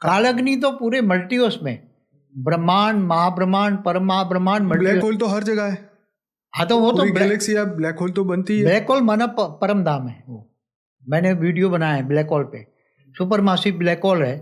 कालग्नि तो पूरे मल्टीवर्स में ब्रह्मांड महाब्रह्मांड परम महाब्रह्मांड ब्लैक होल तो हर जगह है। हाँ तो वो तो गैलेक्सी अब ब्लैक होल तो बनती है। ब्लैक होल माना परम धाम है वो। मैंने वीडियो बनाया है ब्लैक होल पे। सुपर मासिव ब्लैक होल है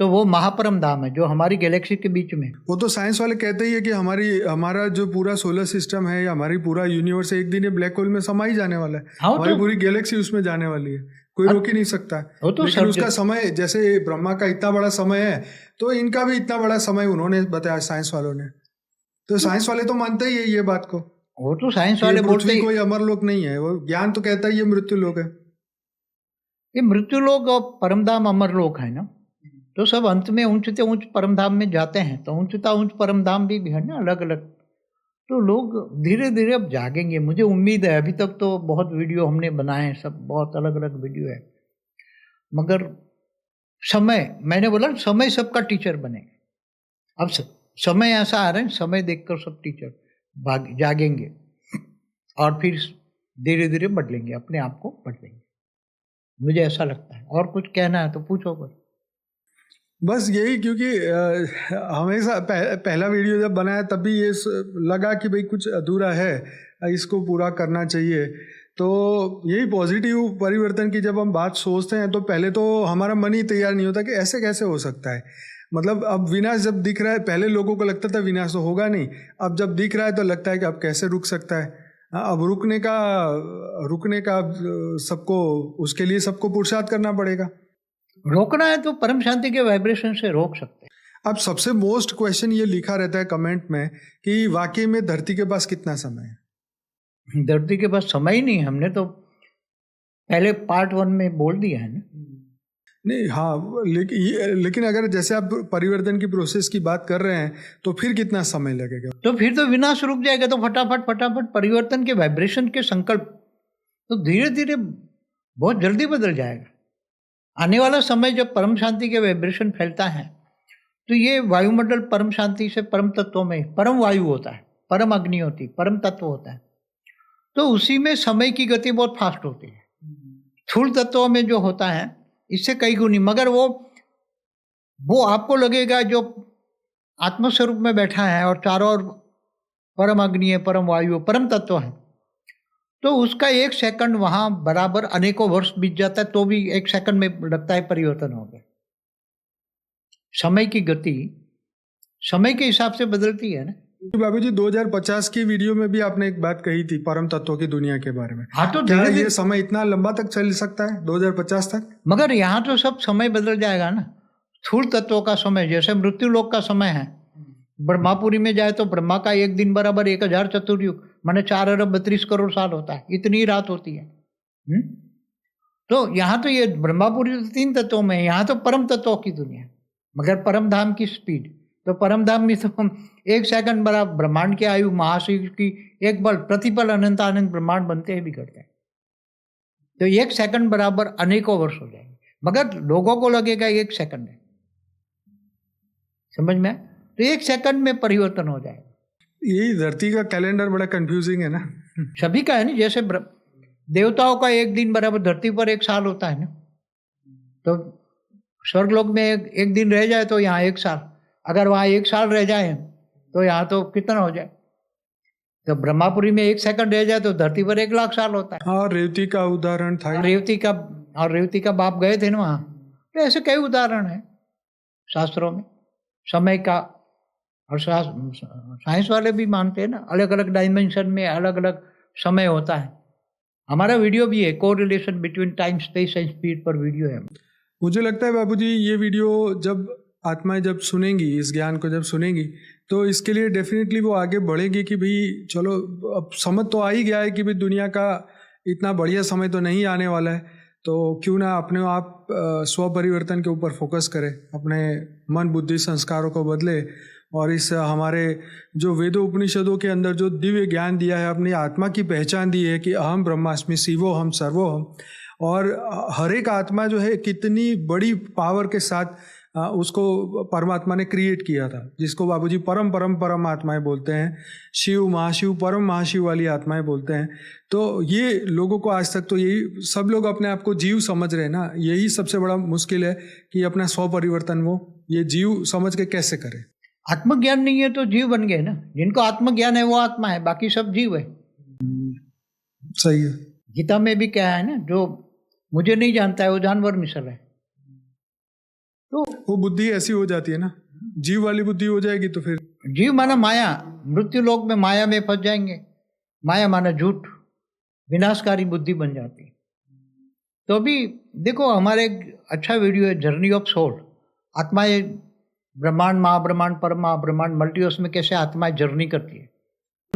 तो वो महापरम धाम है जो हमारी गैलेक्सी के बीच में। वो तो साइंस वाले कहते ही है कि हमारी हमारा जो पूरा सोलर सिस्टम है या हमारी पूरा यूनिवर्स एक दिन ये ब्लैक होल में समा ही जाने वाला है। हाँ हमारी तो पूरी गैलेक्सी उसमें जाने वाली है। कोई रोक ही नहीं सकता। वो तो लेकिन उसका समय जैसे ब्रह्मा का इतना बड़ा समय है तो इनका भी इतना बड़ा समय उन्होंने बताया साइंस वालों ने। तो साइंस वाले तो मानते ही है ये बात को। वो तो साइंस वाले बोलते ही कोई अमर लोक नहीं है वो ज्ञान तो कहता है ये मृत्यु लोक है। ये मृत्यु लोक और परमधाम अमर लोक है ना? तो सब अंत में ऊंचते ऊंच परमधाम में जाते हैं तो ऊंचता ऊंच परमधाम भी है ना अलग अलग तो लोग धीरे धीरे अब जागेंगे। मुझे उम्मीद है, अभी तक तो बहुत वीडियो हमने बनाए हैं, सब बहुत अलग अलग वीडियो है। मगर समय, मैंने बोला समय सबका टीचर बनेगा। अब समय ऐसा आ रहा है, समय देखकर सब टीचर भाग, जागेंगे। और फिर धीरे धीरे बदलेंगे, अपने आप को बदलेंगे। मुझे ऐसा लगता है। और कुछ कहना है तो पूछो कुछ। बस यही क्योंकि हमेशा पह, पहला वीडियो जब बनाया तब भी ये लगा कि भाई कुछ अधूरा है इसको पूरा करना चाहिए। तो यही पॉजिटिव परिवर्तन की जब हम बात सोचते हैं तो पहले तो हमारा मन ही तैयार नहीं होता कि ऐसे कैसे हो सकता है। मतलब अब विनाश जब दिख रहा है पहले लोगों को लगता था विनाश तो होगा नहीं। अब जब दिख रहा है तो लगता है कि अब कैसे रुक सकता है। हाँ, अब रुकने का रुकने का सबको उसके लिए सबको पुरुषार्थ करना पड़ेगा। रोकना है तो परम शांति के वाइब्रेशन से रोक सकते हैं। अब सबसे मोस्ट क्वेश्चन ये लिखा रहता है कमेंट में कि वाकई में धरती के पास कितना समय है? धरती के पास समय ही नहीं हमने तो पहले पार्ट वन में बोल दिया है ना। नहीं हाँ लेकिन लेकिन अगर जैसे आप परिवर्तन की प्रोसेस की बात कर रहे हैं तो फिर कितना समय लगेगा? तो फिर तो विनाश रुक जाएगा तो फटाफट फटाफट परिवर्तन के वाइब्रेशन के संकल्प तो धीरे धीरे बहुत जल्दी बदल जाएगा। आने वाला समय जब परम शांति के वाइब्रेशन फैलता है तो ये वायुमंडल परम शांति से परम तत्वों में, परम वायु होता है, परम अग्नि होती, परम तत्व होता है। तो उसी में समय की गति बहुत फास्ट होती है। थूल तत्वों में जो होता है, इससे कई गुनी, मगर वो वो आपको लगेगा जो आत्मस्वरूप में बैठा है और चारों ओर परम अग्नि है, परम वायु परम तत्व है। तो उसका एक सेकंड वहाँ बराबर अनेकों वर्ष बीत जाता है तो भी एक सेकंड में लगता है परिवर्तन हो गया। समय की गति समय के हिसाब से बदलती है ना? बाबू जी 2050 की वीडियो में भी आपने एक बात कही थी परम तत्वों की दुनिया के बारे में। हाँ तो क्या ये समय इतना लंबा तक चल सकता है 2050 तक? मगर यहाँ तो सब समय बदल जाएगा ना। स्थूल तत्वों का समय जैसे मृत्यु लोक का समय है। ब्रह्मापुरी में जाए तो ब्रह्मा का एक दिन बराबर एक हज़ार चतुर्युग। माने चार अरब बत्तीस करोड़ साल होता है, इतनी रात होती है। हम्म? तो यहाँ तो ये ब्रह्मापुरी तो तीन तत्वों में है, यहाँ तो परम तत्वों की दुनिया मगर परम धाम की स्पीड। तो परम धाम में तो हम एक सेकंड बड़ा ब्रह्मांड की आयु, महाशिव की एक बल, प्रतिपल, अनंत आनंद ब्रह्मांड बनते हैं बिगड़ते हैं। तो एक सेकंड बराबर अनेकों वर्ष हो जाएँगे, मगर लोगों को लगेगा एक सेकंड है। समझ में तो एक सेकंड में परिवर्तन हो जाएगा। यही धरती का कैलेंडर बड़ा कंफ्यूजिंग है ना। सभी का है ना जैसे देवताओं का एक दिन बराबर धरती पर एक साल होता है ना। तो स्वर्गलोक में एक, एक दिन रह जाए तो यहाँ एक साल। अगर वहाँ एक साल रह जाए तो यहाँ तो कितना हो जाए? तो ब्रह्मापुरी में एक सेकंड रह जाए तो धरती पर एक लाख साल होता है। हाँ रेवती का उदाहरण था। रेवती का और रेवती का बाप गए थे ना वहाँ। तो ऐसे कई उदाहरण है शास्त्रों में। समय का और साइंस वाले भी मानते हैं ना अलग अलग डायमेंशन में अलग अलग समय होता है। हमारा वीडियो भी है को relation between time space and speed पर वीडियो है। मुझे लगता है बाबूजी, ये वीडियो जब आत्माएँ जब सुनेंगी, इस ज्ञान को जब सुनेंगी तो इसके लिए डेफिनेटली वो आगे बढ़ेगी कि भाई, चलो, अब समझ तो आ ही गया है कि भाई दुनिया का इतना बढ़िया समय तो नहीं आने वाला है तो क्यों ना अपने आप स्व परिवर्तन के ऊपर फोकस करें, अपने मन बुद्धि संस्कारों को बदले और इस हमारे जो वेदों उपनिषदों के अंदर जो दिव्य ज्ञान दिया है, अपनी आत्मा की पहचान दी है कि अहम ब्रह्मास्मि शिवो हम सर्वो हम। और हर एक आत्मा जो है, कितनी बड़ी पावर के साथ उसको परमात्मा ने क्रिएट किया था, जिसको बाबूजी परम परम परम आत्माएँ बोलते हैं, शिव महाशिव परम महाशिव वाली आत्माएँ बोलते हैं। तो ये लोगों को आज तक तो यही, सब लोग अपने आप को जीव समझ रहे हैं ना, यही सबसे बड़ा मुश्किल है कि अपना स्व परिवर्तन वो, ये जीव समझ के कैसे करें। आत्मज्ञान नहीं है तो जीव बन गए ना। जिनको आत्मज्ञान है वो आत्मा है बाकी सब जीव है। सही है। गीता में भी क्या है ना जो मुझे नहीं जानता है वो जानवर मिसल है। तो वो बुद्धि ऐसी हो जाती है ना जीव वाली बुद्धि हो जाएगी तो फिर। जीव माना माया मृत्यु लोक में माया में फंस जाएँगे। माया माना झूठ विनाशकारी बुद्धि बन जाती। तो अभी देखो हमारे एक अच्छा वीडियो है जर्नी ऑफ़ सोल। आत्माएँ ब्रह्मांड महाब्रह्मांड पर महाब्रह्मांड मल्टीवर्स में कैसे आत्माएँ जर्नी करती है?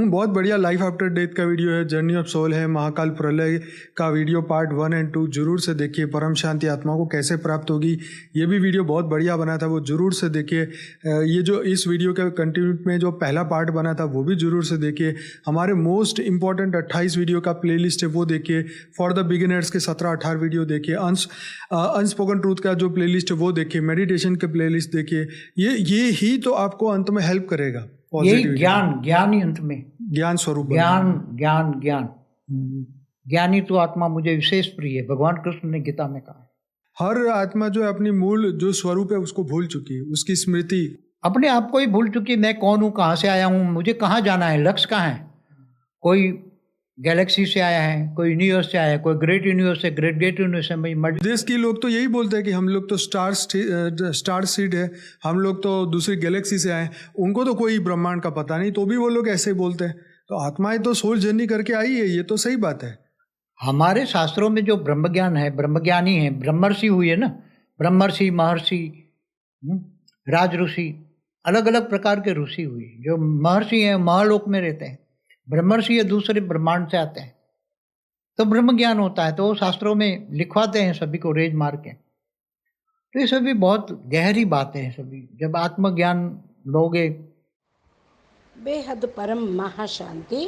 बहुत बढ़िया लाइफ आफ्टर डेथ का वीडियो है जर्नी ऑफ़ सोल है, महाकाल प्रलय का video part one and two ज़रूर से देखिए। परम शांति आत्मा को कैसे प्राप्त होगी, ये भी वीडियो बहुत बढ़िया बना था, वो ज़रूर से देखिए। ये जो इस वीडियो के कंटिन्यू में जो पहला पार्ट बना था, वो भी ज़रूर से देखिए। हमारे मोस्ट इंपॉर्टेंट अट्ठाईस वीडियो का प्लेलिस्ट है, वो देखिए। फॉर द बिगिनर्स के सत्रह अठारह वीडियो देखिए। अनस्पोकन ट्रूथ का जो प्लेलिस्ट है, वो देखिए। मेडिटेशन के प्लेलिस्ट देखिए। ये ये ही तो आपको अंत में हेल्प करेगा। यही ज्ञान ज्ञान ही अंत में। ज्ञान स्वरूप ज्ञान ज्ञान ज्ञान। हम्म। ज्ञानी तो आत्मा मुझे विशेष प्रिय है भगवान कृष्ण ने गीता में कहा हर आत्मा जो है अपनी मूल जो स्वरूप है उसको भूल चुकी है उसकी स्मृति। अपने आप को ही भूल चुकी मैं कौन हूँ कहाँ से आया हूँ मुझे कहाँ जाना है लक्ष्य कहाँ है? कोई गैलेक्सी से आया है कोई यूनिवर्स से आया है कोई ग्रेट यूनिवर्स है ग्रेट ग्रेट यूनिवर्स है मैं मल्टी देश के लोग तो यही बोलते हैं कि हम लोग तो स्टार स्टार सीड है हम लोग तो दूसरी गैलेक्सी से आए हैं। उनको तो कोई ब्रह्मांड का पता नहीं तो भी वो लोग ऐसे ही बोलते हैं। तो आत्माएँ तो सोल जर्नी करके आई है ये तो सही बात है। हमारे शास्त्रों में जो ब्रह्म ज्ञान है ब्रह्मज्ञानी है ब्रह्मर्षि हुई है ना ब्रह्मर्षि महर्षि हम्म, राज ऋषि अलग अलग प्रकार के ऋषि हुए जो महर्षि हैं महालोक में रहते हैं। ब्रह्मर्षि ये दूसरे ब्रह्मांड से आते हैं तो ब्रह्म ज्ञान होता है तो वो शास्त्रों में लिखवाते हैं सभी को रेज मार के तो ये सभी बहुत गहरी बातें हैं सभी जब आत्मज्ञान लोगे బేహద్ పరం మహాశాంతి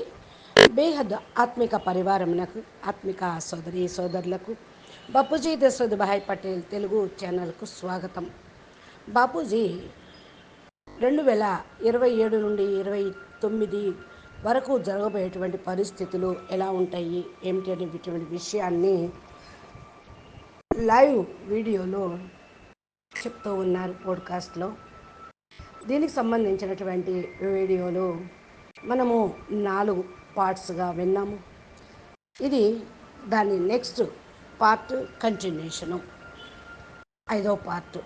బేహద్ ఆత్మిక పరివారమునకు ఆత్మిక సోదరి సోదరులకు బాపూజీ దశరథ్ భాయ్ పటేల్ తెలుగు ఛానల్కు స్వాగతం బాపూజీ రెండు వేల ఇరవై ఏడు నుండి ఇరవై తొమ్మిది వరకు జరగబోయేటువంటి పరిస్థితులు ఎలా ఉంటాయి ఏమిటి అనేటువంటి విషయాన్ని లైవ్ వీడియోలో చెప్తూ ఉన్నారు పోడ్కాస్ట్లో. దీనికి సంబంధించినటువంటి వీడియోలు మనము నాలుగు పార్ట్స్గా విన్నాము. ఇది దాని నెక్స్ట్ పార్ట్ కంటిన్యూషను. ఐదో పార్ట్.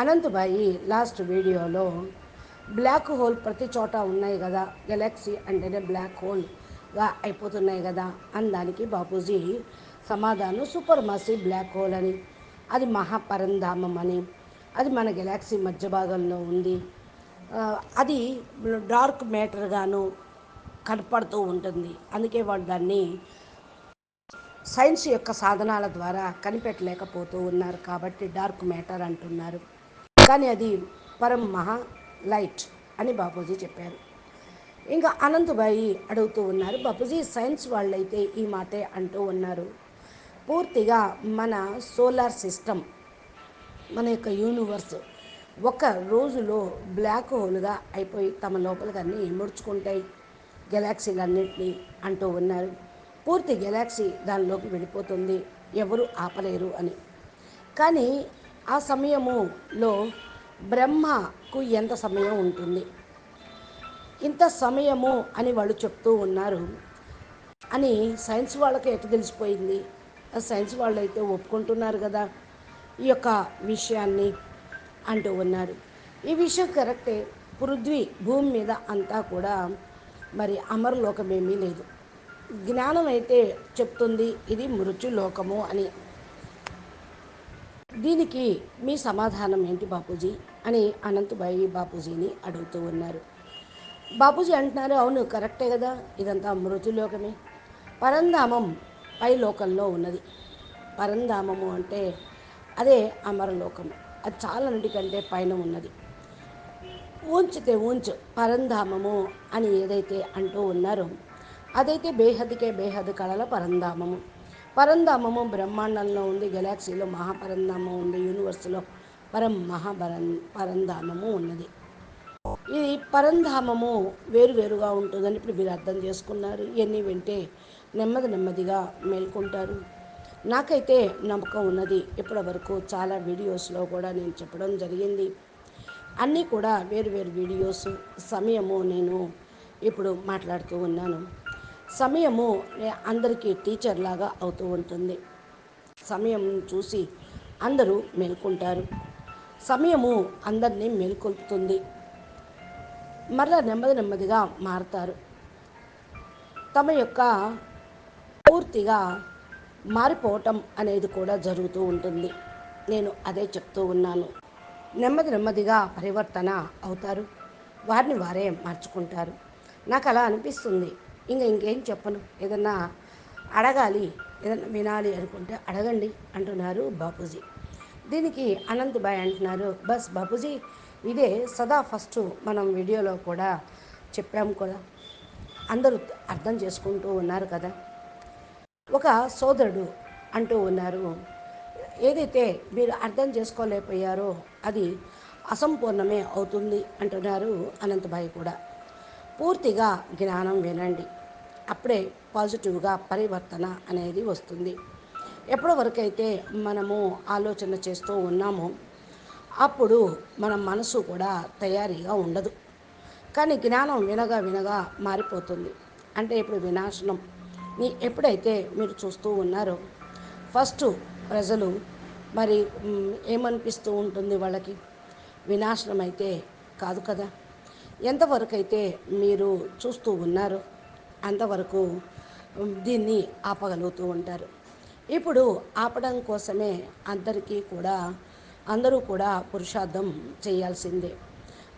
అనంతబాయి లాస్ట్ వీడియోలో బ్లాక్ హోల్ ప్రతి చోట ఉన్నాయి కదా. గెలాక్సీ అంటేనే బ్లాక్ హోల్గా అయిపోతున్నాయి కదా. అని దానికి బాపూజీ సమాధానం సూపర్ మసీ బ్లాక్ హోల్ అని. అది మహాపరంధామం అని. అది మన గెలాక్సీ మధ్య భాగంలో ఉంది. అది డార్క్ మ్యాటర్గాను కనపడుతూ ఉంటుంది. అందుకే వాళ్ళు దాన్ని సైన్స్ యొక్క సాధనాల ద్వారా కనిపెట్టలేకపోతూ ఉన్నారు. కాబట్టి డార్క్ మ్యాటర్ అంటున్నారు. కానీ అది పరం మహా లైట్ అని బాపూజీ చెప్పారు. ఇంకా అనంతబాయి అడుగుతూ ఉన్నారు బాపూజీ సైన్స్ వాళ్ళైతే ఈ మాటే అంటూ ఉన్నారు. పూర్తిగా మన సోలార్ సిస్టమ్ మన యొక్క యూనివర్స్ ఒక రోజులో బ్లాక్ హోల్గా అయిపోయి తమ లోపలికన్నీ ముడుచుకుంటాయి గెలాక్సీలన్నింటినీ అంటూ ఉన్నారు. పూర్తి గెలాక్సీ దానిలోకి వెళ్ళిపోతుంది ఎవరు ఆపలేరు అని. కానీ ఆ సమయములో బ్రహ్మకు ఎంత సమయం ఉంటుంది? ఇంత సమయము అని వాళ్ళు చెప్తూ ఉన్నారు. అని సైన్స్ వాళ్ళకి ఎట్లా తెలిసిపోయింది? ఆ సైన్స్ వాళ్ళు అయితే ఒప్పుకుంటున్నారు కదా ఈ యొక్క విషయాన్ని అంటూ ఉన్నారు. ఈ విషయం కరెక్టే. పృథ్వీ భూమి మీద అంతా కూడా మరి అమరలోకమేమీ లేదు. జ్ఞానం అయితే చెప్తుంది ఇది మృత్యులోకము అని. దీనికి మీ సమాధానం ఏంటి బాపూజీ? అని అనంతబాయి బాపూజీని అడుగుతూ ఉన్నారు. బాపూజీ అంటున్నారు అవును కరెక్టే కదా ఇదంతా మృతులోకమే. పరంధామం పై లోకంలో ఉన్నది. పరంధామము అంటే అదే అమరలోకము. అది చాలా కంటే పైన ఉన్నది. ఊంచితే ఊంచు పరంధామము అని ఏదైతే అంటూ ఉన్నారో అదైతే బేహద్కే బేహద్ కళల పరంధామము. పరంధామము బ్రహ్మాండంలో ఉంది గెలాక్సీలో మహాపరంధామం ఉంది యూనివర్స్లో పరం మహాపరం పరంధామము ఉన్నది. ఈ పరంధామము వేరువేరుగా ఉంటుందని ఇప్పుడు మీరు అర్థం చేసుకున్నారు. ఇవన్నీ వింటే నెమ్మది నెమ్మదిగా మేల్కొంటారు. నాకైతే నమ్మకం ఉన్నది. ఇప్పటివరకు చాలా వీడియోస్లో కూడా నేను చెప్పడం జరిగింది. అన్నీ కూడా వేరు వేరు వీడియోస్ సమయము నేను ఇప్పుడు మాట్లాడుతూ ఉన్నాను. సమయము అందరికీ టీచర్ లాగా అవుతూ ఉంటుంది. సమయం చూసి అందరూ మేల్కొంటారు. సమయము అందరినీ మేల్కొల్పుతుంది. మరలా నెమ్మది నెమ్మదిగా మారుతారు. తమ యొక్క పూర్తిగా మారిపోవటం అనేది కూడా జరుగుతూ ఉంటుంది. నేను అదే చెప్తూ ఉన్నాను. నెమ్మది నెమ్మదిగా పరివర్తన అవుతారు. వారిని వారే మార్చుకుంటారు. నాకు అలా అనిపిస్తుంది. ఇంకా ఇంకేం చెప్పను. ఏదన్నా అడగాలి ఏదన్నా వినాలి అనుకుంటే అడగండి అంటున్నారు బాపూజీ. దీనికి అనంతబాయ్ అంటున్నారు బస్ బాపూజీ ఇదే సదా ఫస్ట్ మనం వీడియోలో కూడా చెప్పాము కదా. అందరూ అర్థం చేసుకుంటూ ఉన్నారు కదా. ఒక సోదరుడు అంటూ ఉన్నారు ఏదైతే మీరు అర్థం చేసుకోలేకపోయారో అది అసంపూర్ణమే అవుతుంది అంటున్నారు అనంతభాయ్ కూడా. పూర్తిగా జ్ఞానం వినండి. అప్పుడే పాజిటివ్గా పరివర్తన అనేది వస్తుంది. ఎప్పటి వరకైతే మనము ఆలోచన చేస్తూ ఉన్నామో అప్పుడు మన మనసు కూడా తయారీగా ఉండదు. కానీ జ్ఞానం వినగా వినగా మారిపోతుంది. అంటే ఇప్పుడు వినాశనం. నీ ఎప్పుడైతే మీరు చూస్తూ ఉన్నారో ఫస్ట్ ప్రజలు మరి ఏమనిపిస్తూ ఉంటుంది వాళ్ళకి? వినాశనం అయితే కాదు కదా. ఎంతవరకు అయితే మీరు చూస్తూ ఉన్నారో అంతవరకు దీన్ని ఆపగలుగుతూ ఉంటారు. ఇప్పుడు ఆపడం కోసమే అందరికీ కూడా అందరూ కూడా పురుషార్థం చేయాల్సిందే.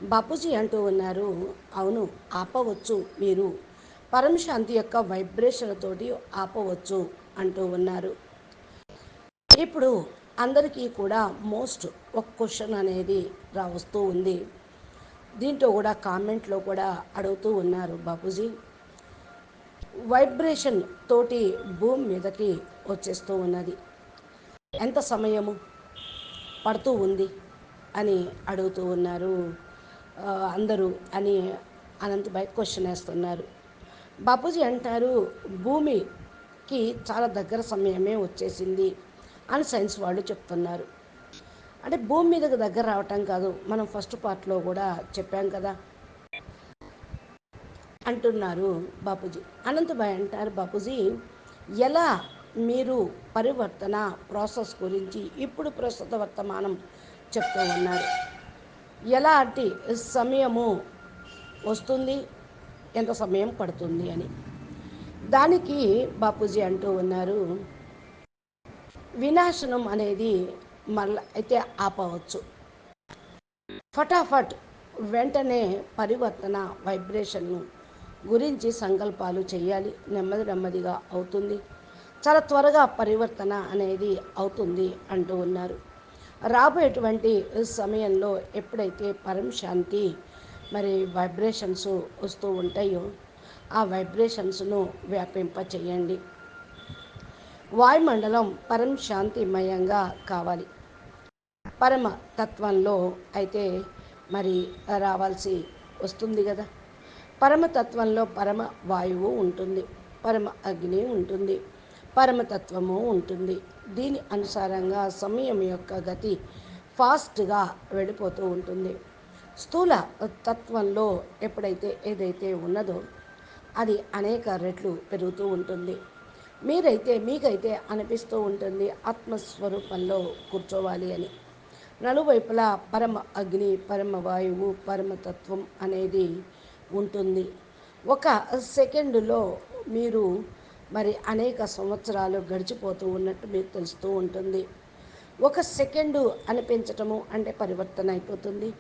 బాపూజీ అంటూ ఉన్నారు అవును ఆపవచ్చు మీరు. పరమశాంతి యొక్క వైబ్రేషన్లతోటి ఆపవచ్చు అంటూ ఉన్నారు. ఇప్పుడు అందరికీ కూడా మోస్ట్ ఒక క్వశ్చన్ అనేది రా వస్తూ ఉంది. దీంట్లో కూడా కామెంట్లో కూడా అడుగుతూ ఉన్నారు బాపూజీ. వైబ్రేషన్ తోటి భూమి మీదకి వచ్చేస్తూ ఉన్నది. ఎంత సమయము పడుతూ ఉంది అని అడుగుతూ ఉన్నారు. అందరూ అని అనంతభాయ్ క్వశ్చన్ వేస్తున్నారు. బాపూజీ అంటారు భూమికి చాలా దగ్గర సమయమే వచ్చేసింది అని సైన్స్ వాళ్ళు చెప్తున్నారు. అంటే భూమి మీదకి దగ్గర రావటం కాదు మనం ఫస్ట్ పార్ట్లో కూడా చెప్పాం కదా. అంటున్నారు బాపూజీ. అనంతభాయ్ అంటారు బాపూజీ ఎలా మీరు పరివర్తన ప్రాసెస్ గురించి ఇప్పుడు ప్రస్తుత వర్తమానం చెప్తూ ఉన్నారు? ఎలాంటి సమయము వస్తుంది ఎంత సమయం పడుతుంది అని. దానికి బాపూజీ అంటూ ఉన్నారు వినాశనం అనేది మళ్ళీ అయితే ఆపవచ్చు. ఫటాఫట్ వెంటనే పరివర్తన వైబ్రేషన్ గురించి సంకల్పాలు చేయాలి. నెమ్మది నెమ్మదిగా అవుతుంది. చాలా త్వరగా పరివర్తన అనేది అవుతుంది అంటూ ఉన్నారు. రాబోయేటువంటి సమయంలో ఎప్పుడైతే పరం శాంతి మరి వైబ్రేషన్స్ వస్తూ ఉంటాయో ఆ వైబ్రేషన్స్ను వ్యాపింప చేయండి వాయుమండలం పరం శాంతిమయంగా కావాలి. పరమ తత్వంలో అయితే మరి రావాల్సి వస్తుంది కదా. పరమతత్వంలో పరమ వాయువు ఉంటుంది పరమ అగ్ని ఉంటుంది పరమతత్వము ఉంటుంది. దీని అనుసారంగా సమయం యొక్క గతి ఫాస్ట్గా వెళ్ళిపోతూ ఉంటుంది. స్థూల తత్వంలో ఎప్పుడైతే ఏదైతే ఉన్నదో అది అనేక రెట్లు పెరుగుతూ ఉంటుంది. మీరైతే మీకైతే అనిపిస్తూ ఉంటుంది ఆత్మస్వరూపంలో కూర్చోవాలి అని. నలువైపులా పరమ అగ్ని పరమ వాయువు పరమతత్వం అనేది ఉంటుంది. ఒక సెకండులో మీరు మరి అనేక సంవత్సరాలు గడిచిపోతూ ఉన్నట్టు మీకు తెలుస్తూ ఉంటుంది. ఒక సెకండు అనిపించటము అంటే పరివర్తన అయిపోతుంది.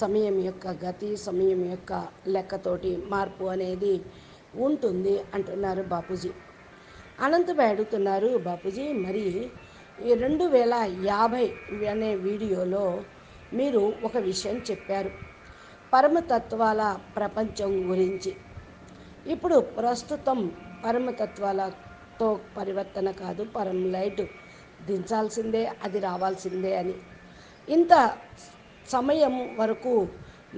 సమయం యొక్క గతి సమయం యొక్క లెక్కతోటి మార్పు అనేది ఉంటుంది అంటున్నారు బాపూజీ. అనంతభాయ్ అడుగుతున్నారు బాపూజీ మరి ఈ రెండు వేల యాభై అనే వీడియోలో మీరు ఒక విషయం చెప్పారు. పరమతత్వాల ప్రపంచం గురించి. ఇప్పుడు ప్రస్తుతం పరమతత్వాలతో పరివర్తన కాదు పరం లైట్ దించాల్సిందే అది రావాల్సిందే అని. ఇంత సమయం వరకు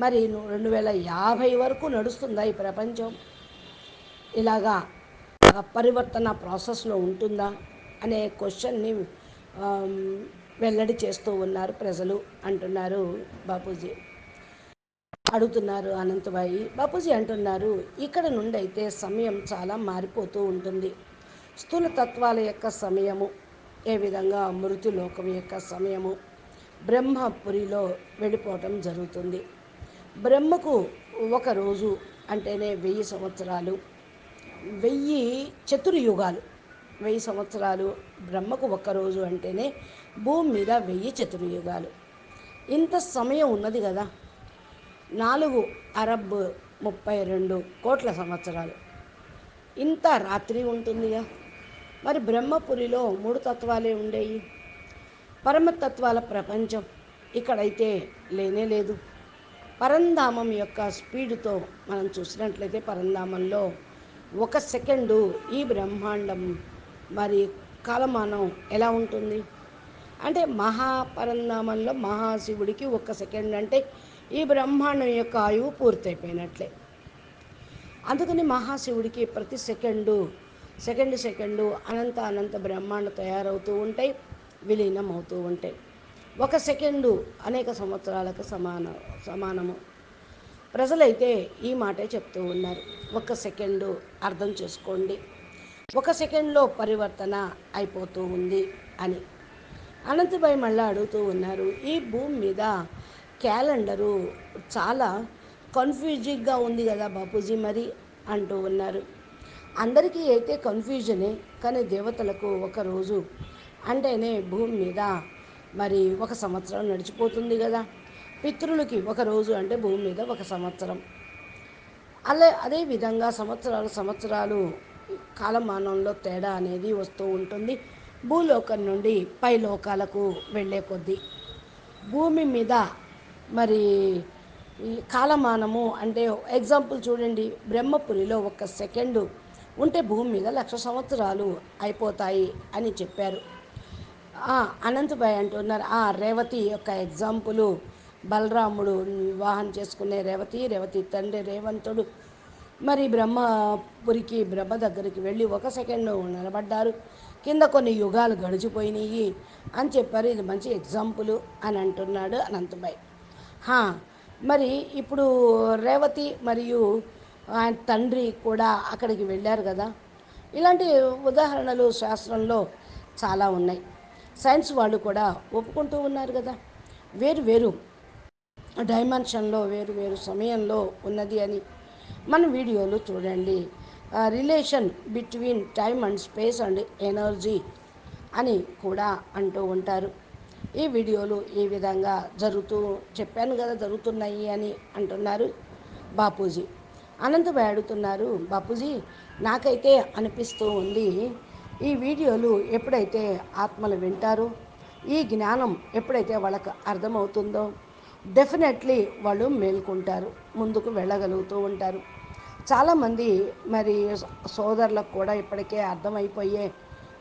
మరి రెండు వేల యాభై వరకు నడుస్తుందా ఈ ప్రపంచం? ఇలాగా పరివర్తన ప్రాసెస్లో ఉంటుందా? అనే క్వశ్చన్ని వెల్లడి చేస్తూ ఉన్నారు ప్రజలు అంటున్నారు బాపూజీ. అడుగుతున్నారు అనంతబాయి. బాపూజీ అంటున్నారు ఇక్కడ నుండి అయితే సమయం చాలా మారిపోతూ ఉంటుంది. స్థూల తత్వాల యొక్క సమయము ఏ విధంగా మృతి లోకం యొక్క సమయము బ్రహ్మపురిలో వెళ్ళిపోవటం జరుగుతుంది. బ్రహ్మకు ఒక రోజు అంటేనే వెయ్యి సంవత్సరాలు వెయ్యి చతుర్యుగాలు. వెయ్యి సంవత్సరాలు బ్రహ్మకు ఒక్క రోజు అంటేనే భూమి మీద వెయ్యి చతుర్యుగాలు. ఇంత సమయం ఉన్నది కదా. నాలుగు అరబ్ ముప్పై రెండు కోట్ల సంవత్సరాలు. ఇంత రాత్రి ఉంటుందిగా. మరి బ్రహ్మపురిలో మూడు తత్వాలే ఉండేవి పరమతత్వాల ప్రపంచం ఇక్కడైతే లేనే లేదు. పరంధామం యొక్క స్పీడ్తో మనం చూసినట్లయితే పరంధామంలో ఒక సెకండు ఈ బ్రహ్మాండం మరి కాలమానం ఎలా ఉంటుంది? అంటే మహాపరంధామంలో మహాశివుడికి ఒక సెకండ్ అంటే ఈ బ్రహ్మాండం యొక్క ఆయువు పూర్తయిపోయినట్లే. అందుకని మహాశివుడికి ప్రతి సెకండు సెకండ్ సెకండు అనంత అనంత బ్రహ్మాండ తయారవుతూ ఉంటాయి విలీనం అవుతూ ఉంటాయి. ఒక సెకండు అనేక సంవత్సరాలకు సమాన సమానము. ప్రజలైతే ఈ మాటే చెప్తూ ఉన్నారు. ఒక సెకండు అర్థం చేసుకోండి. ఒక సెకండ్లో పరివర్తన అయిపోతూ ఉంది అని. అనంతభాయ్ మళ్ళీ అడుగుతూ ఉన్నారు ఈ భూమి మీద క్యాలెండరు చాలా కన్ఫ్యూజింగ్గా ఉంది కదా బాపూజీ మరి అంటూ ఉన్నారు. అందరికీ అయితే కన్ఫ్యూజనే కానీ దేవతలకు ఒక రోజు అంటేనే భూమి మీద మరి ఒక సంవత్సరం నడిచిపోతుంది కదా. పితృలకి ఒక రోజు అంటే భూమి మీద ఒక సంవత్సరం. అలా అదే విధంగా సంవత్సరాలు సంవత్సరాలు కాలమానంలో తేడా అనేది వస్తూ ఉంటుంది. భూలోకం నుండి పై లోకాలకు వెళ్ళే కొద్దీ భూమి మీద మరి ఈ కాలమానము అంటే ఎగ్జాంపుల్ చూడండి బ్రహ్మపురిలో ఒక సెకండు ఉంటే భూమి మీద లక్ష సంవత్సరాలు అయిపోతాయి అని చెప్పారు. అనంతభాయ్ అంటున్నారు ఆ రేవతి యొక్క ఎగ్జాంపులు బలరాముడు వివాహం చేసుకునే రేవతి రేవతి తండ్రి రేవంతుడు. మరి బ్రహ్మపురికి బ్రహ్మ దగ్గరికి వెళ్ళి ఒక సెకండ్ నిలబడ్డారు. కింద కొన్ని యుగాలు గడిచిపోయినాయి అని చెప్పారు. ఇది మంచి ఎగ్జాంపుల్ అని అంటున్నాడు అనంతభాయ్ మరి ఇప్పుడు రేవతి మరియు ఆయన తండ్రి కూడా అక్కడికి వెళ్ళారు కదా. ఇలాంటి ఉదాహరణలు శాస్త్రంలో చాలా ఉన్నాయి. సైన్స్ వాళ్ళు కూడా ఒప్పుకుంటూ ఉన్నారు కదా. వేరు వేరు డైమెన్షన్లో వేరు వేరు సమయంలో ఉన్నది అని మన వీడియోలు చూడండి. Relation between time and space and energy అని కూడా అంటూ ఉంటారు. ఈ వీడియోలు ఈ విధంగా జరుగుతూ చెప్పాను కదా జరుగుతున్నాయి అని అంటున్నారు బాపూజీ. అనంతభాయ్ అడుగుతున్నారు బాపూజీ నాకైతే అనిపిస్తూ ఉంది. ఈ వీడియోలు ఎప్పుడైతే ఆత్మలు వింటారో ఈ జ్ఞానం ఎప్పుడైతే వాళ్ళకు అర్థమవుతుందో డెఫినెట్లీ వాళ్ళు మేల్కొంటారు ముందుకు వెళ్ళగలుగుతూ ఉంటారు. చాలామంది మరి సోదరులకు కూడా ఇప్పటికే అర్థమైపోయే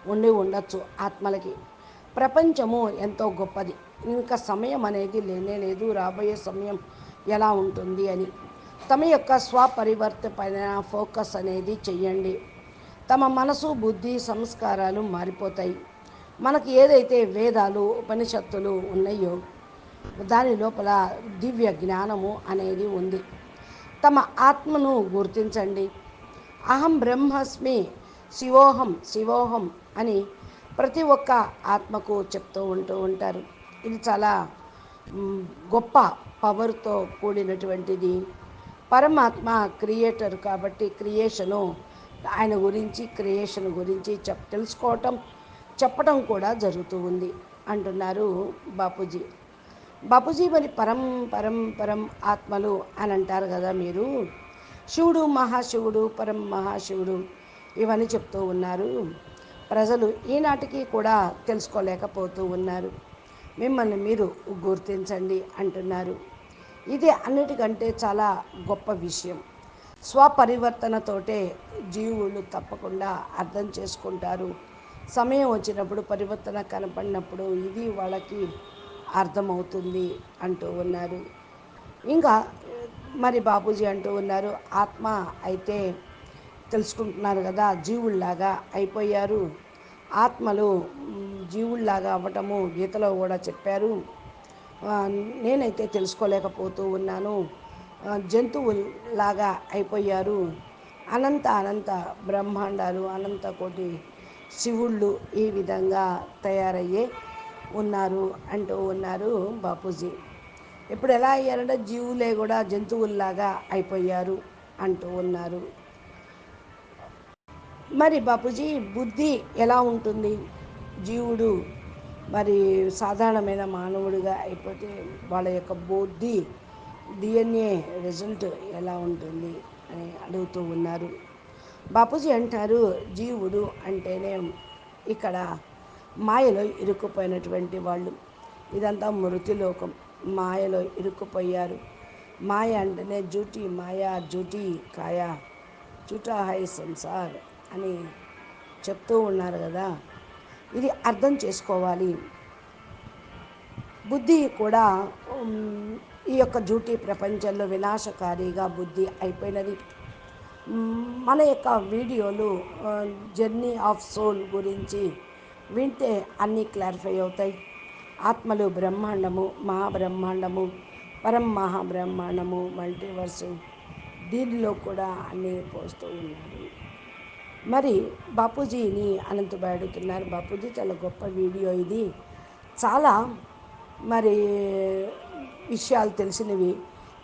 ఉండి ఉండొచ్చు ఆత్మలకి. ప్రపంచము ఎంతో గొప్పది. ఇంకా సమయం అనేది లేనే లేదు. రాబోయే సమయం ఎలా ఉంటుంది అని. తమ యొక్క స్వపరివర్త పైన ఫోకస్ అనేది చెయ్యండి. తమ మనసు బుద్ధి సంస్కారాలు మారిపోతాయి. మనకి ఏదైతే వేదాలు ఉపనిషత్తులు ఉన్నాయో దాని లోపల దివ్య జ్ఞానము అనేది ఉంది. తమ ఆత్మను గుర్తించండి. అహం బ్రహ్మస్మి శివోహం శివోహం అని ప్రతి ఒక్క ఆత్మకు చెప్తూ ఉంటూ ఉంటారు. ఇది చాలా గొప్ప పవర్తో కూడినటువంటిది. పరమాత్మ క్రియేటర్ కాబట్టి క్రియేషను ఆయన గురించి క్రియేషన్ గురించి చెప్ తెలుసుకోవటం చెప్పడం కూడా జరుగుతూ ఉంది అంటున్నారు బాపూజీ. బాపూజీ మరి పరం పరం పరం ఆత్మలు అని అంటారు కదా మీరు? శివుడు మహాశివుడు పరం మహాశివుడు ఇవన్నీ చెప్తూ ఉన్నారు. ప్రజలు ఈనాటికి కూడా తెలుసుకోలేకపోతూ ఉన్నారు. మిమ్మల్ని మీరు గుర్తించండి అంటున్నారు. ఇది అన్నిటికంటే చాలా గొప్ప విషయం. స్వపరివర్తనతోటే జీవులు తప్పకుండా అర్థం చేసుకుంటారు. సమయం వచ్చినప్పుడు పరివర్తన కనపడినప్పుడు ఇది వాళ్ళకి అర్థమవుతుంది అంటూ ఉన్నారు. ఇంకా మరి బాపూజీ అంటూ ఉన్నారు ఆత్మ అయితే తెలుసుకుంటున్నారు కదా జీవుల్లాగా అయిపోయారు. ఆత్మలు జీవుల్లాగా అవ్వటము గీతలో కూడా చెప్పారు. నేనైతే తెలుసుకోలేకపోతూ ఉన్నాను. జంతువులాగా అయిపోయారు. అనంత అనంత బ్రహ్మాండాలు అనంత కోటి శివుళ్ళు ఈ విధంగా తయారయ్యే ఉన్నారు అంటూ ఉన్నారు బాపూజీ. ఇప్పుడు ఎలా అయ్యారంటే జీవులే కూడా జంతువుల్లాగా అయిపోయారు అంటూ ఉన్నారు. మరి బాపూజీ బుద్ధి ఎలా ఉంటుంది? జీవుడు మరి సాధారణమైన మానవుడిగా అయిపోతే వాళ్ళ యొక్క బుద్ధి డిఎన్ఏ రిజల్ట్ ఎలా ఉంటుంది అని అడుగుతూ ఉన్నారు. బాపూజీ అంటారు జీవుడు అంటేనే ఇక్కడ మాయలో ఇరుక్కుపోయినటువంటి వాళ్ళు. ఇదంతా మృతిలోకం మాయలో ఇరుక్కుపోయారు. మాయ అంటేనే జూటి మాయా జూటి కాయా. జూటా హై సంసార్. అని చెప్తూ ఉన్నారు కదా. ఇది అర్థం చేసుకోవాలి. బుద్ధి కూడా ఈ యొక్క జూటీ ప్రపంచంలో వినాశకారిగా బుద్ధి అయిపోయినది. మన యొక్క వీడియోలు జర్నీ ఆఫ్ సోల్ గురించి వింటే అన్నీ క్లారిఫై అవుతాయి. ఆత్మలు బ్రహ్మాండము మహాబ్రహ్మాండము పరం మహాబ్రహ్మాండము మల్టీవర్సు. దీనిలో కూడా అన్నీ పోస్తూ ఉన్నారు. మరి బాపూజీని అనంతబాయ్ అడుగుతున్నారు బాపూజీ చాలా గొప్ప వీడియో ఇది. చాలా మరి విషయాలు తెలిసినవి.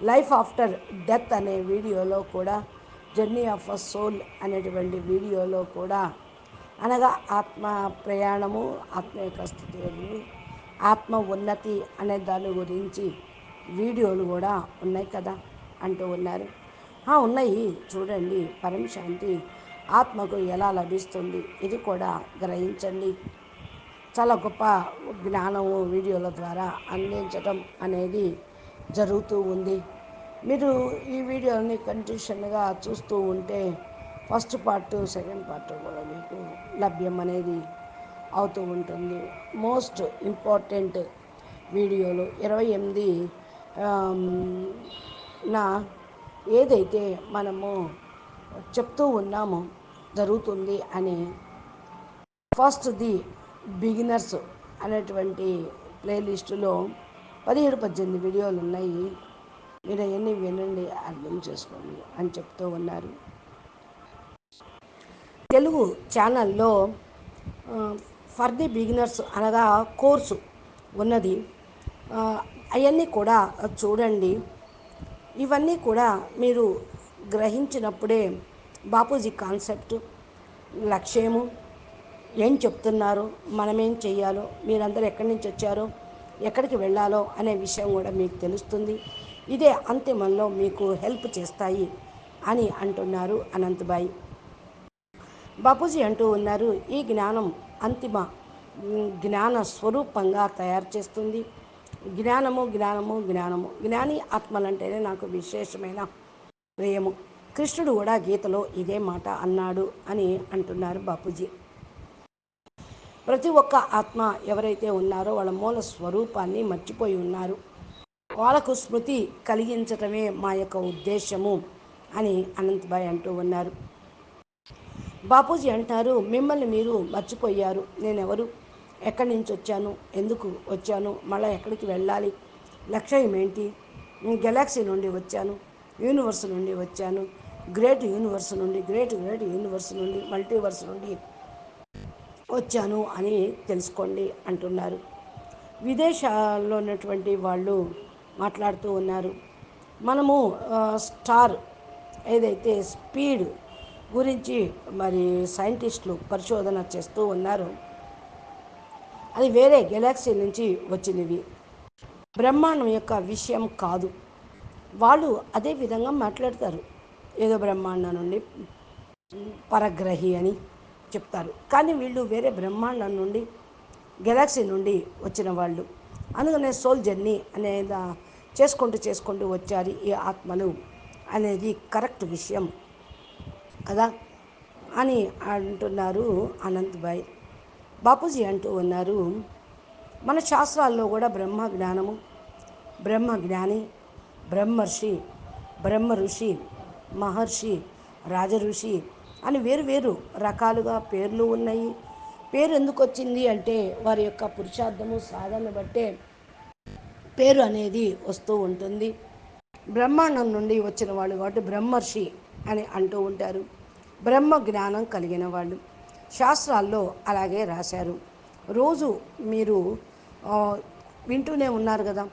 లైఫ్ ఆఫ్టర్ డెత్ అనే వీడియోలో కూడా జర్నీ ఆఫ్ అ సోల్ అనేటువంటి వీడియోలో కూడా అనగా ఆత్మ ప్రయాణము ఆత్మ యొక్క స్థితి ఆత్మ ఉన్నతి అనే దాని గురించి వీడియోలు కూడా ఉన్నాయి కదా అంటూ ఉన్నారు. ఉన్నాయి. చూడండి. పరం శాంతి ఆత్మకు ఎలా లభిస్తుంది? ఇది కూడా గ్రహించండి. చాలా గొప్ప జ్ఞానము వీడియోల ద్వారా అందించడం అనేది జరుగుతూ ఉంది. మీరు ఈ వీడియోని కంటిన్యూషన్గా చూస్తూ ఉంటే ఫస్ట్ పార్ట్ సెకండ్ పార్ట్ కూడా మీకు లభ్యం అనేది అవుతూ ఉంటుంది. మోస్ట్ ఇంపార్టెంట్ వీడియోలు ఇరవై ఎనిమిది నా ఏదైతే మనము చెప్తూ ఉన్నాము జరుగుతుంది అని. ఫస్ట్ ది బిగినర్స్ అనేటువంటి ప్లేలిస్టులో పదిహేడు పద్దెనిమిది వీడియోలు ఉన్నాయి. మీరు అవన్నీ వినండి అర్థం చేసుకోండి అని చెప్తూ ఉన్నారు. తెలుగు ఛానల్లో ఫర్ ది బిగినర్స్ అనగా కోర్సు ఉన్నది. అవన్నీ కూడా చూడండి. ఇవన్నీ కూడా మీరు గ్రహించినప్పుడే బాపూజీ కాన్సెప్ట్ లక్ష్యము ఏం చెప్తున్నారు మనమేం చేయాలో మీరందరూ ఎక్కడి నుంచి వచ్చారో ఎక్కడికి వెళ్ళాలో అనే విషయం కూడా మీకు తెలుస్తుంది. ఇదే అంతిమంలో మీకు హెల్ప్ చేస్తాయి అని అంటున్నారు అనంతబాయి. బాపూజీ అంటూ ఉన్నారు ఈ జ్ఞానం అంతిమ జ్ఞాన స్వరూపంగా తయారు చేస్తుంది. జ్ఞానము జ్ఞానము జ్ఞానము. జ్ఞాని ఆత్మలంటేనే నాకు విశేషమైన ప్రేయము. కృష్ణుడు కూడా గీతలో ఇదే మాట అన్నాడు అని అంటున్నారు బాపూజీ. ప్రతి ఒక్క ఆత్మ ఎవరైతే ఉన్నారో వాళ్ళ మూల స్వరూపాన్ని మర్చిపోయి ఉన్నారు. వాళ్ళకు స్మృతి కలిగించటమే మా యొక్క ఉద్దేశము అని అనంతబాయ్ అంటూ ఉన్నారు. బాపూజీ అంటారు మిమ్మల్ని మీరు మర్చిపోయారు. నేనెవరు? ఎక్కడి నుంచి వచ్చాను? ఎందుకు వచ్చాను? మళ్ళీ ఎక్కడికి వెళ్ళాలి? లక్ష్యం ఏంటి? గెలాక్సీ నుండి వచ్చాను. యూనివర్స్ నుండి వచ్చాను. గ్రేట్ యూనివర్స్ నుండి గ్రేట్ గ్రేట్ యూనివర్స్ నుండి మల్టీవర్స్ నుండి వచ్చాను అని తెలుసుకోండి అంటున్నారు. విదేశాల్లో ఉన్నటువంటి వాళ్ళు మాట్లాడుతూ ఉన్నారు. మనము స్టార్ ఏదైతే స్పీడ్ గురించి మరి సైంటిస్టులు పరిశోధన చేస్తూ ఉన్నారు అది వేరే గెలాక్సీ నుంచి వచ్చినవి. బ్రహ్మాండం యొక్క విషయం కాదు. వాళ్ళు అదే విధంగా మాట్లాడతారు. ఏదో బ్రహ్మాండం నుండి పరగ్రహి అని చెప్తారు. కానీ వీళ్ళు వేరే బ్రహ్మాండం నుండి గెలాక్సీ నుండి వచ్చిన వాళ్ళు. అందుకనే సోల్ జర్నీ అనేది చేసుకుంటూ చేసుకుంటూ వచ్చారు ఈ ఆత్మలు అనేది కరెక్ట్ విషయం కదా అని అంటున్నారు అనంత్ భాయ్. బాపూజీ అంటూ ఉన్నారు మన శాస్త్రాల్లో కూడా బ్రహ్మ జ్ఞానము బ్రహ్మ జ్ఞాని బ్రహ్మర్షి బ్రహ్మ ఋషి మహర్షి రాజఋషి అని వేరు వేరు రకాలుగా పేర్లు ఉన్నాయి. పేరు ఎందుకు వచ్చింది అంటే వారి యొక్క పురుషార్థము సాధన బట్టే పేరు అనేది వస్తూ ఉంటుంది. బ్రహ్మాండం నుండి వచ్చిన వాళ్ళు కాబట్టి బ్రహ్మర్షి అని అంటూ ఉంటారు. బ్రహ్మ జ్ఞానం కలిగిన వాళ్ళు శాస్త్రాల్లో అలాగే రాశారు. రోజు మీరు వింటూనే ఉన్నారు కదా.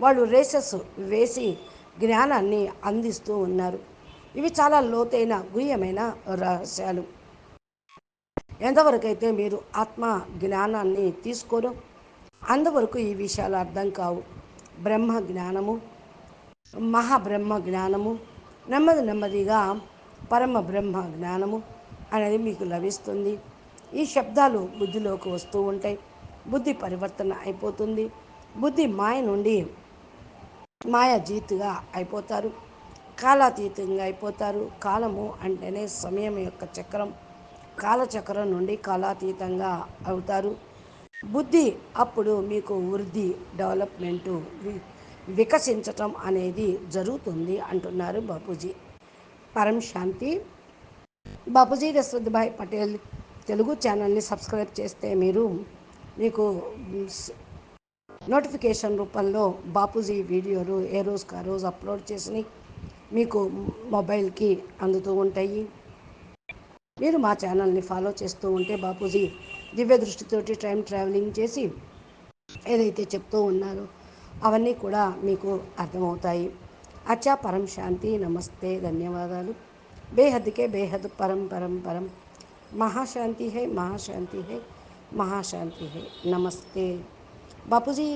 వాళ్ళు రేసెస్ వేసి జ్ఞానాన్ని అందిస్తూ ఉన్నారు. ఇవి చాలా లోతైన గుహ్యమైన రహస్యాలు. ఎంతవరకైతే మీరు ఆత్మ జ్ఞానాన్ని తీసుకోరు అంతవరకు ఈ విషయాలు అర్థం కావు. బ్రహ్మ జ్ఞానము మహాబ్రహ్మ జ్ఞానము నెమ్మది నెమ్మదిగా పరమ బ్రహ్మ జ్ఞానము అనేది మీకు లభిస్తుంది. ఈ శబ్దాలు బుద్ధిలోకి వస్తూ ఉంటాయి. బుద్ధి పరివర్తన అయిపోతుంది. బుద్ధి మాయ నుండి మాయాజీతుగా అయిపోతారు. కాలాతీతంగా అయిపోతారు. కాలము అంటేనే సమయం యొక్క చక్రం. కాలచక్రం నుండి కాలాతీతంగా అవుతారు. బుద్ధి అప్పుడు మీకు వృద్ధి డెవలప్మెంటు వికసించటం అనేది జరుగుతుంది అంటున్నారు బాపూజీ. పరం శాంతి. బాపూజీ దశరథ్ పటేల్ తెలుగు ఛానల్ని సబ్స్క్రైబ్ చేస్తే మీరు మీకు నోటిఫికేషన్ రూపంలో బాపూజీ వీడియోలు ఏ రోజుకి ఆ రోజు అప్లోడ్ చేసి మీకు మొబైల్కి అందుతూ ఉంటాయి. మీరు మా ఛానల్ని ఫాలో చేస్తూ ఉంటే బాపూజీ దివ్య దృష్టితోటి టైం ట్రావెలింగ్ చేసి ఏదైతే చెప్తూ ఉన్నారో అవన్నీ కూడా మీకు అర్థమవుతాయి. అచ్చా పరం శాంతి నమస్తే ధన్యవాదాలు. బేహద్కే బేహద్ పరం పరం పరం. మహాశాంతి హై మహాశాంతి హై మహాశాంతి హై. నమస్తే. బాపూజీ